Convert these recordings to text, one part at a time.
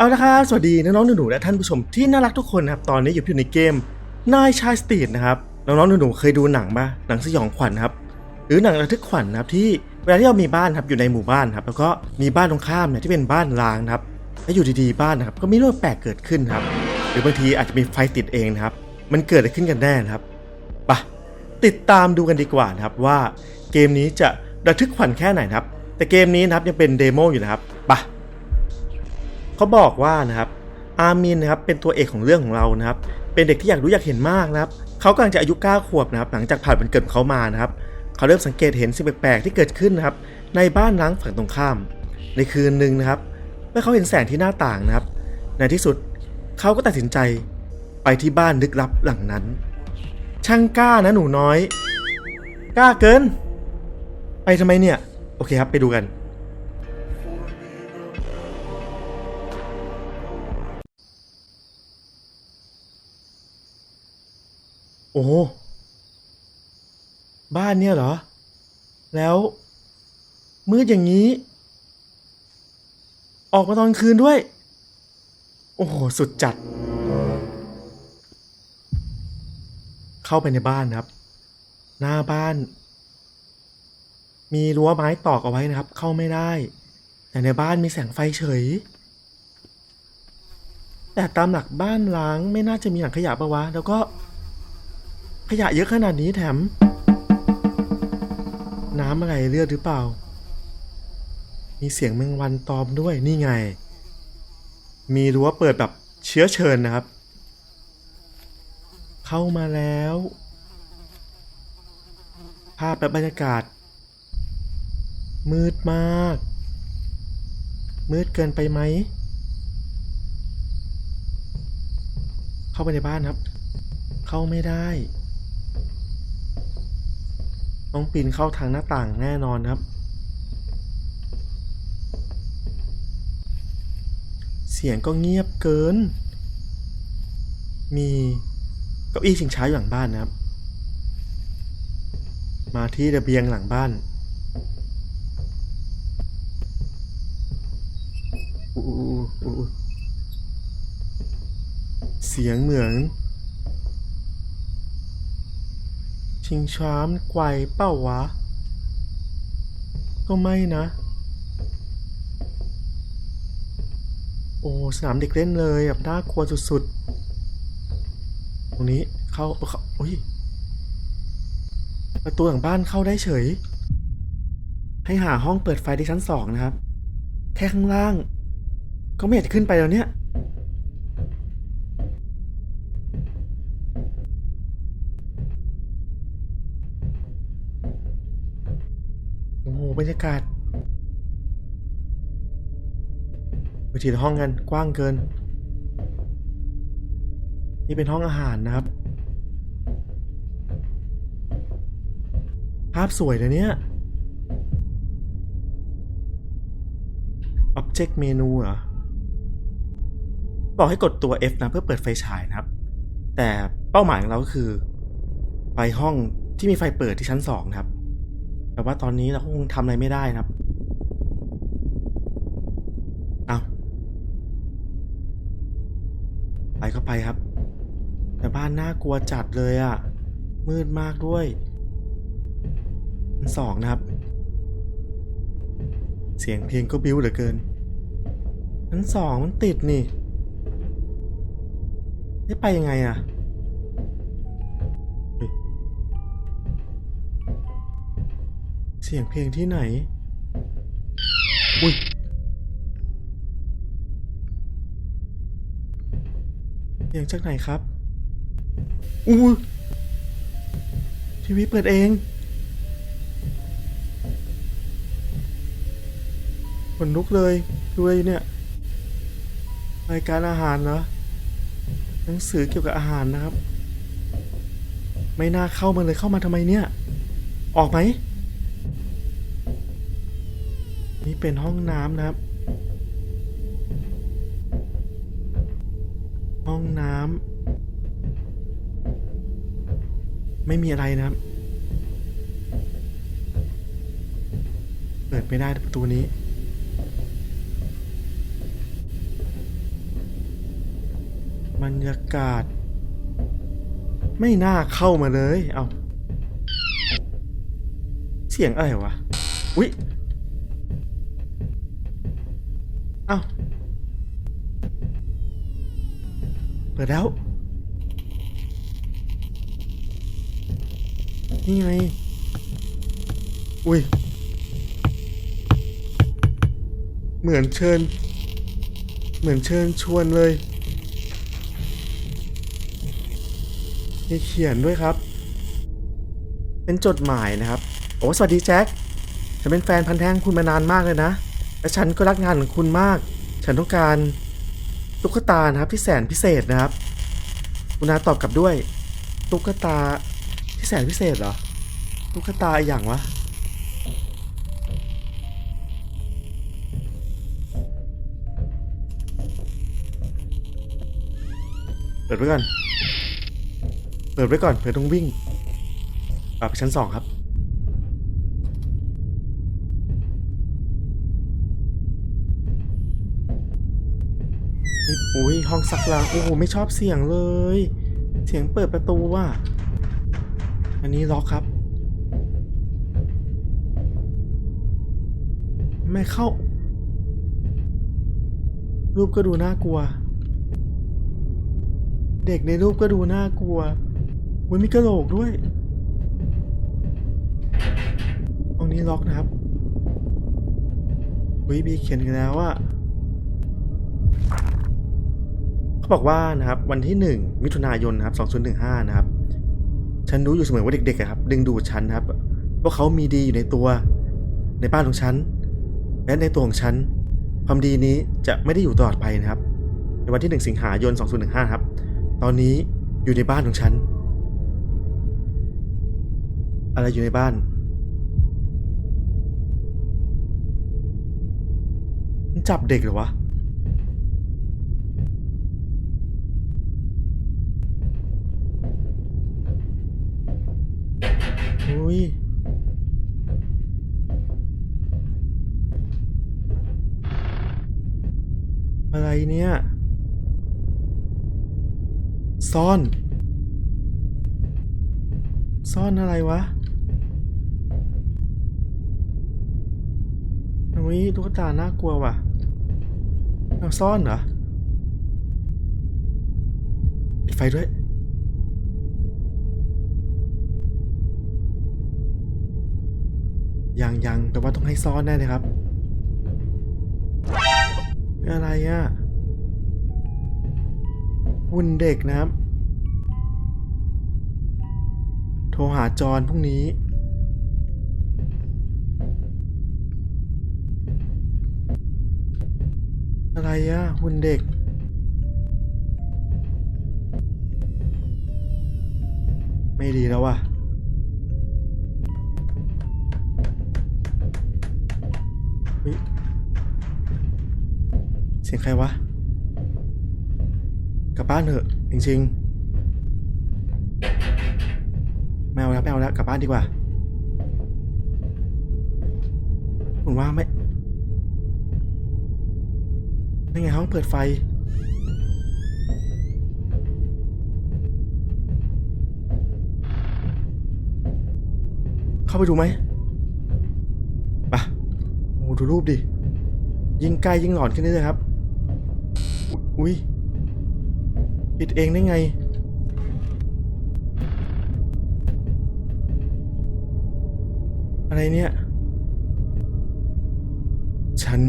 เอาละครับ สวัสดีน้องๆหนูๆและท่านผู้ชมที่น่ารักทุกคนนะครับ ตอนนี้อยู่ในเกมนายชายสตรีทนะครับ น้องๆหนูๆเคยดูหนังปะหนังสยองขวัญครับ หรือหนังระทึกขวัญนะครับที่เวลาที่เรามีบ้านครับอยู่ในหมู่บ้านครับ แล้วก็มีบ้านตรงข้ามเนี่ยที่เป็นบ้านร้างครับ แล้วอยู่ดีๆบ้านนะครับก็มีเรื่องแปลกเกิดขึ้นครับ หรือบางทีอาจจะมีไฟติดเองนะครับ มันเกิดอะไรขึ้นกันแน่นะครับไปะติดตามดูกันดีกว่านะครับว่าเกมนี้จะระทึกขวัญแค่ไหนครับ แต่เกมนี้นะครับยังเป็นเดโมอยู่นะครับ เขาบอกว่านะครับอาร์มินนะครับเป็นตัวเอกของเรื่องของเรานะครับ เป็นเด็กที่อยากรู้อยากเห็นมากนะครับเขากำลังจะอายุ9ขวบนะครับหลังจากผ่านวันเกิดของเขามานะครับเขาเริ่มสังเกตเห็นสิ่งแปลกๆที่เกิดขึ้นนะครับในบ้านล้างฝั่งตรงข้าม ในคืนหนึ่งนะครับ เมื่อเขาเห็นแสงที่หน้าต่างนะครับ ในที่สุดเขาก็ตัดสินใจไปที่บ้านลึกลับหลังนั้น ช่างกล้านะหนูน้อย กล้าเกิน ไปทำไมเนี่ย โอเคครับไปดูกัน โอ้ บ้านเนี่ยเหรอ แล้วมืดอย่างนี้ ออกมาตอนคืนด้วย โอ้โห สุดจัด เข้าไปในบ้านนะครับ หน้าบ้าน มีรั้วไม้ตอกเอาไว้นะครับ เข้าไม่ได้ แต่ในบ้านมีแสงไฟเฉย แต่ตามหลักบ้านล้างไม่น่าจะมีถังขยะปะวะ แล้วก็ ขยะเยอะขนาดนี้แถม น้ำอะไรเลือดหรือเปล่า มีเสียงแมงวันตอมด้วยนี่ไง มีรั้วเปิดแบบเชื้อเชิญนะครับ เข้ามาแล้วภาพและบรรยากาศ มืดมาก มืดเกินไปไหม เข้าไปในบ้านครับ เข้าไม่ได้ ต้องปีนเข้าทางหน้าต่างแน่นอนครับ เสียงก็เงียบเกิน มีเก้าอี้ชิงช้าอยู่หลังบ้านนะครับ มาที่ระเบียงหลังบ้านอู้อู้อู้อู้เสียงเหมือน ชิงช้ามไกวเป้าวะ ก็ไม่นะ โอ้สนามเด็กเล่นเลยแบบน่ากลัวสุดๆ ตรงนี้เข้าเข้าโอ้ยประตูหลังบ้านเข้าได้เฉย ให้หาห้องเปิดไฟที่ชั้นสองนะครับ แค่ข้างล่าง ก็ไม่อยากจะขึ้นไปแล้วเนี่ย โอ้โห บรรยากาศไปทีห้องกันกว้างเกิน นี่เป็นห้องอาหารนะครับ ภาพสวยเลยเนี่ย Object Menu เหรอ บอกให้กดตัว F นะเพื่อเปิดไฟฉายนะครับ แต่เป้าหมายของเราก็คือ ไปห้องที่มีไฟเปิดที่ชั้นสองนะครับ แต่ว่าตอนนี้เราคงทำอะไรไม่ได้นะครับเอาไปก็ไปครับ แต่บ้านน่ากลัวจัดเลยอะ่ะ มืดมากด้วยมันสองนะครับ เสียงเพลงก็บิ้วเหลือเกินชั้นสองมันติดนี่ ได้ไปยังไงอะ สียงเพลงที่ไหน อุ้ย เสียงจากไหนครับ อู้ทีวีเปิดเอง ขนลุกเลยดูเลยเนี่ยรายการอาหารเหรอหนังสือเกี่ยวกับอาหารนะครับ ไม่น่าเข้ามาเลยเข้ามาทำไมเนี่ย ออกไหม นี่เป็นห้องน้ำนะครับ ห้องน้ำไม่มีอะไรนะครับ เปิดไม่ได้ประตูนี้บรรยากาศ ไม่น่าเข้ามาเลย เอา เสียงอะไรวะ อุ๊ย อาเปิดแล้ว นี่ไง อุ้ย เหมือนเชิญ เหมือนเชิญชวนเลยมีเขียนด้วยครับ เป็นจดหมายนะครับ โอ้สวัสดีแจ็คฉันเป็นแฟนพันธ์แท้งคุณมานานมากเลยนะ และฉันก็รักงานของคุณมาก ฉันต้องการตุ๊กตานะครับที่แสนพิเศษนะครับ คุณนาตอบกลับด้วย ตุ๊กตาที่แสนพิเศษเหรอ ตุ๊กตาอย่างวะ เปิดไว้ก่อน เปิดไว้ก่อนเผื่อต้องวิ่งปรับไปชั้นสองครับ อุ้ยห้องซักล้างโอ้โหไม่ชอบเสียงเลย เสียงเปิดประตูว่ะอันนี้ล็อกครับ ไม่เข้า รูปก็ดูน่ากลัว เด็กในรูปก็ดูน่ากลัวอุ้ยมีกระโหลกด้วยห้องนี้ล็อกนะครับอุ้ยบีเขียนกันแล้วว่า บอกว่านะครับวันที่ 1 มิถุนายนนะครับ2015นะครับฉันรู้อยู่เสมอว่าเด็กๆครับดึงดูดฉันนะครับว่าเขามีดีอยู่ในตัว ในบ้านของฉัน และในตัวของฉัน ความดีนี้จะไม่ได้อยู่ตลอดไปนะครับ ในวันที่ 1 สิงหายน 2015 ครับ ตอนนี้อยู่ในบ้านของฉัน อะไรอยู่ในบ้านมันจับเด็กเหรอวะ อุ้ยอะไรเนี่ย ซ่อน ซ่อนอะไรวะอุ้ยตุ๊กตาน่ากลัวว่ะเอาซ่อนเหรอปิดไฟด้วย ยังยังแต่ว่าต้องให้ซ่อนแน่เลยครับ อะไรอะ่ะหุ่นเด็กนะครับ โทรหาจอนพรุ่งนี้อะไรอะหุ่นเด็ก ไม่ดีแล้วว่ะ เสียงใครวะ กลับบ้านเถอะ จริงๆไม่เอาแล้วไม่เอาแล้วกลับบ้านดีกว่าผมว่าไม่นั่นไงห้องเปิดไฟ เข้าไปดูไหม ดูรูปดิ ยิ่งใกล้ยิ่งหลอนขึ้นเรื่อยๆครับ อุ๊ยปิดเองได้ไง อะไรเนี่ย ฉัน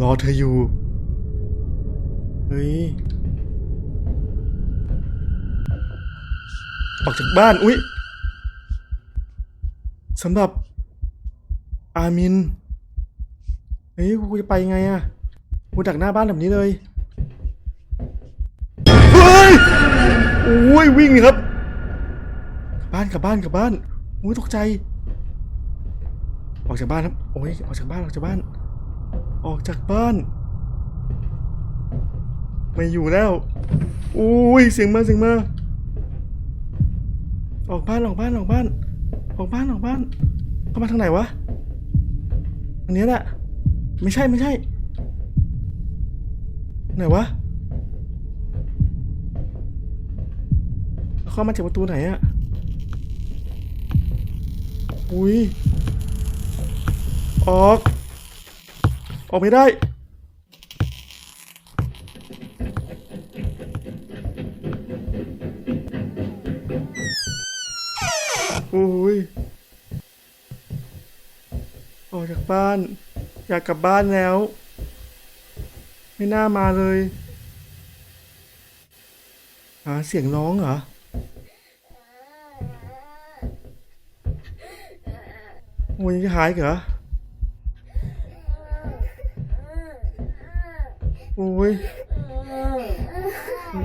รอเธออยู่ เฮ้ย ออกจากบ้าน อุ๊ยสำหรับอามิน เฮ้ยกูจะไปยังไงอะกูดักหน้าบ้านแบบนี้เลยเฮ้ยโอ้ยวิ่งครับกลับบ้านกลับบ้านกลับบ้านโอ้ยตกใจ ออกจากบ้านครับโอ้ยออกจากบ้านออกจากบ้าน ออกจากบ้าน ไม่อยู่แล้วโอ้ยเสียงมาเสียงมาออกบ้านออกบ้านออกบ้านออกบ้านออกบ้านเข้ามาทางไหนวะอันนี้แหละ ไม่ใช่ไม่ใช่ ไหนวะเข้ามาจากประตูไหนอะอุ้ย ออก ออกไม่ได้โอ้ย ออกจากบ้าน อยากกลับบ้านแล้ว ไม่น่ามาเลยหาเสียงร้องเหรอ โอ้ยยังจะหายเหรอ โอ้ย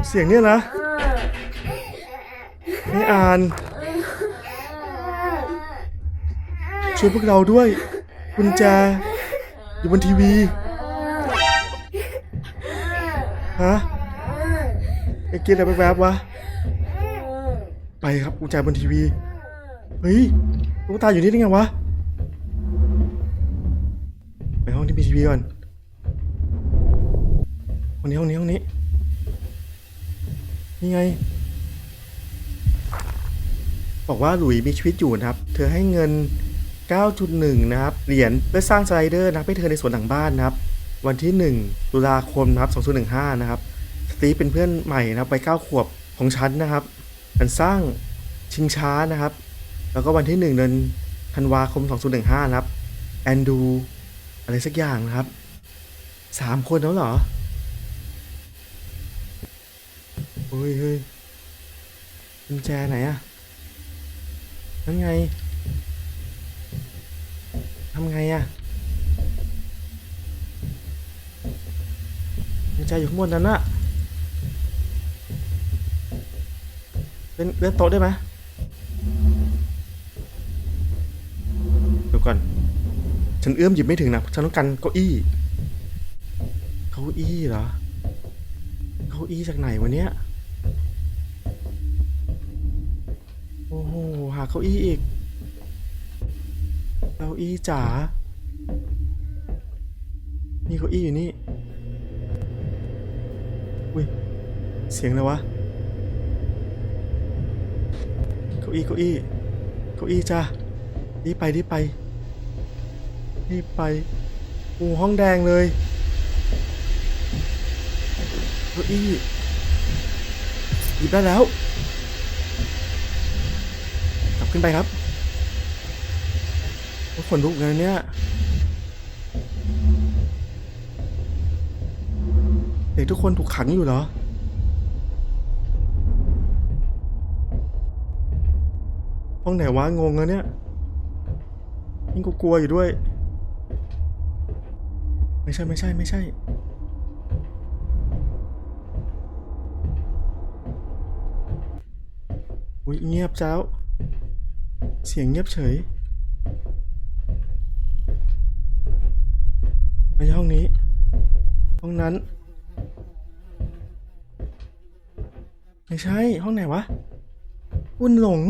เสียงเนี่ยนะไม่อ่าน ช่วยพวกเราด้วยกุญแจ อยู่บนทีวี ฮะไอ้กินอะไรแวบๆวะ ไปครับกุญแจบนทีวี เฮ้ยลูกตาอยู่นี่ได้ไงวะ ไปห้องที่มีทีวีก่อนห้องนี้ห้องนี้ห้องนี้ นี่ไง บอกว่าหลุยมีชีวิตอยู่นะครับ เธอให้เงิน 9.1 นะครับ เหรียญเพื่อสร้างสไลเดอร์นะครับให้เธอในสวนหลังบ้านนะครับ วันที่ 1 ตุลาคมนะครับ 2015 นะครับ สตีฟเป็นเพื่อนใหม่นะครับไป9ขวบของฉันนะครับมันสร้างชิงช้านะครับ แล้วก็วันที่ 1 เดือนธันวาคม 2015 นะครับ แอนดูอะไรสักอย่างนะครับสามคนแล้วเหรอเฮ้ยเฮ้ยกุญแจไหนอะนั่นไง ทำไงอะกุญแจอยู่ข้างบนนั้นอะเล่นเล่นโต๊ะได้ไหมเดี๋ยวก่อน ฉันเอื้อมหยิบไม่ถึงนะ ฉันต้องกันเก้าอี้ เก้าอี้เหรอ เก้าอี้จากไหนวะเนี่ยโอ้โห หาเก้าอี้อีกาอี้จ๋ามีเก้าอี้อยู่นี่ อุ้ย เสียงอะไรวะ เก้าอี้เก้าอี้ เก้าอี้จ้ารีบไปรีบไปรีบไปโอ้ห้องแดงเลย เก้าอี้หยิบได้แล้ว กลับขึ้นไปครับ ขนลุกเลยเนี่ยเด็กทุกคนถูกขังอยู่เหรอห้องไหนวะงงแล้วเนี่ยยิ่งกลัวอยู่ด้วย ไม่ใช่ไม่ใช่ไม่ใช่อุ้ยเงียบเจ้า เสียงเงียบเฉย ห้องนั้น ไม่ใช่ ห้องไหนวะอุ่นหลง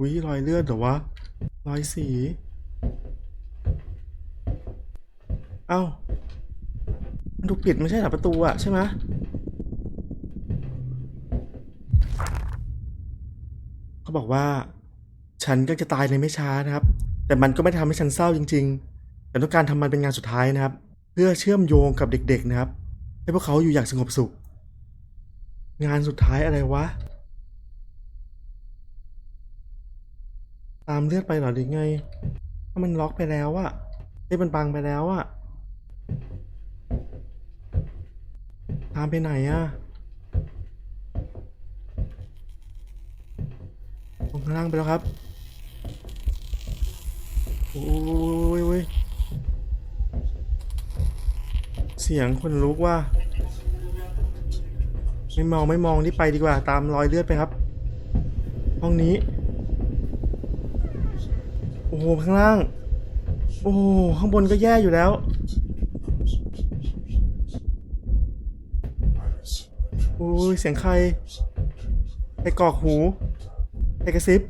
วิรอยเลือดเหรอวะ รอยสี เอ้า มันถูกปิดไม่ใช่หรอประตูอะใช่ไหมเขาบอกว่า ฉันก็จะตายในไม่ช้านะครับ แต่มันก็ไม่ทำให้ฉันเศร้าจริง ๆ แต่ต้องการทำมันเป็นงานสุดท้ายนะครับ เพื่อเชื่อมโยงกับเด็ก ๆนะครับ ให้พวกเขาอยู่อย่างสงบสุข งานสุดท้ายอะไรวะ ตามเลือดไปหรอหรือไง ถ้ามันล็อกไปแล้วอะไอ้มันบังไปแล้วอะตามไปไหนอะลงข้างล่างไปแล้วครับ โอ้ยโอ้ยเสียงคนลุกว่า ไม่มองไม่มองที่ไปดีกว่า ตามรอยเลือดไปครับ ห้องนี้ โอ้โหข้างล่าง โอ้โหข้างบนก็แย่อยู่แล้วโอ้ยเสียงใครใครกอกหูใครกระซิบ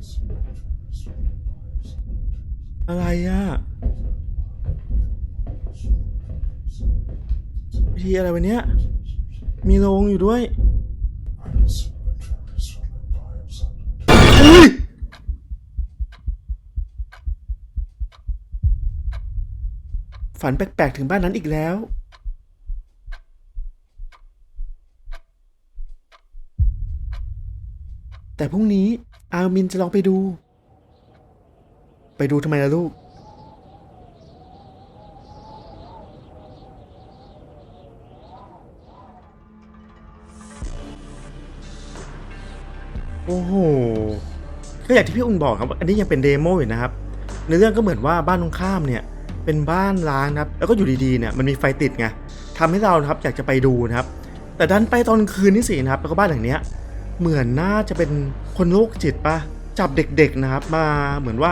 อะไรอะวิธีอะไรวันเนี้ยมีโรงอยู่ด้วยเฮ้ยฝันแปลกๆถึงบ้านนั้นอีกแล้ว แต่พรุ่งนี้อามินจะลองไปดู ไปดูทำไมล่ะลูก โอ้โห ก็อย่างที่พี่อุ่นบอกครับ อันนี้ยังเป็นเดโมอยู่นะครับ ในเรื่องก็เหมือนว่าบ้านตรงข้ามเนี่ย เป็นบ้านร้างนะครับ แล้วก็อยู่ดีๆเนี่ยมันมีไฟติดไงทำให้เราครับอยากจะไปดูนะครับ แต่ดันไปตอนคืนนี่สินะครับ แล้วก็บ้านหลังเนี้ย เหมือนน่าจะเป็นคนโรคจิตปะ จับเด็กๆนะครับ มาเหมือนว่า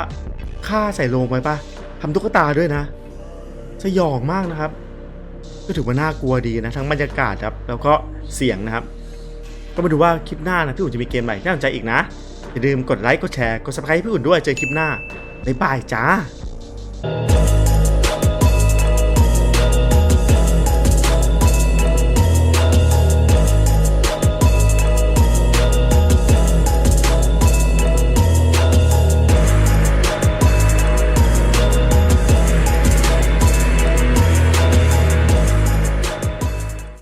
ฆ่าใส่โลงไปปะทำตุ๊กตาด้วยนะ สยองมากนะครับ ก็ถือว่าน่ากลัวดีนะ ทั้งบรรยากาศครับ แล้วก็เสียงนะครับ ก็มาดูว่าคลิปหน้านะพี่อุ่นจะมีเกมใหม่ที่น่าสนใจอีกนะ อย่าลืมกดไลค์ กดแชร์ กดซับสไครต์พี่อุ่นด้วย เจอคลิปหน้าบ๊ายบายจ้า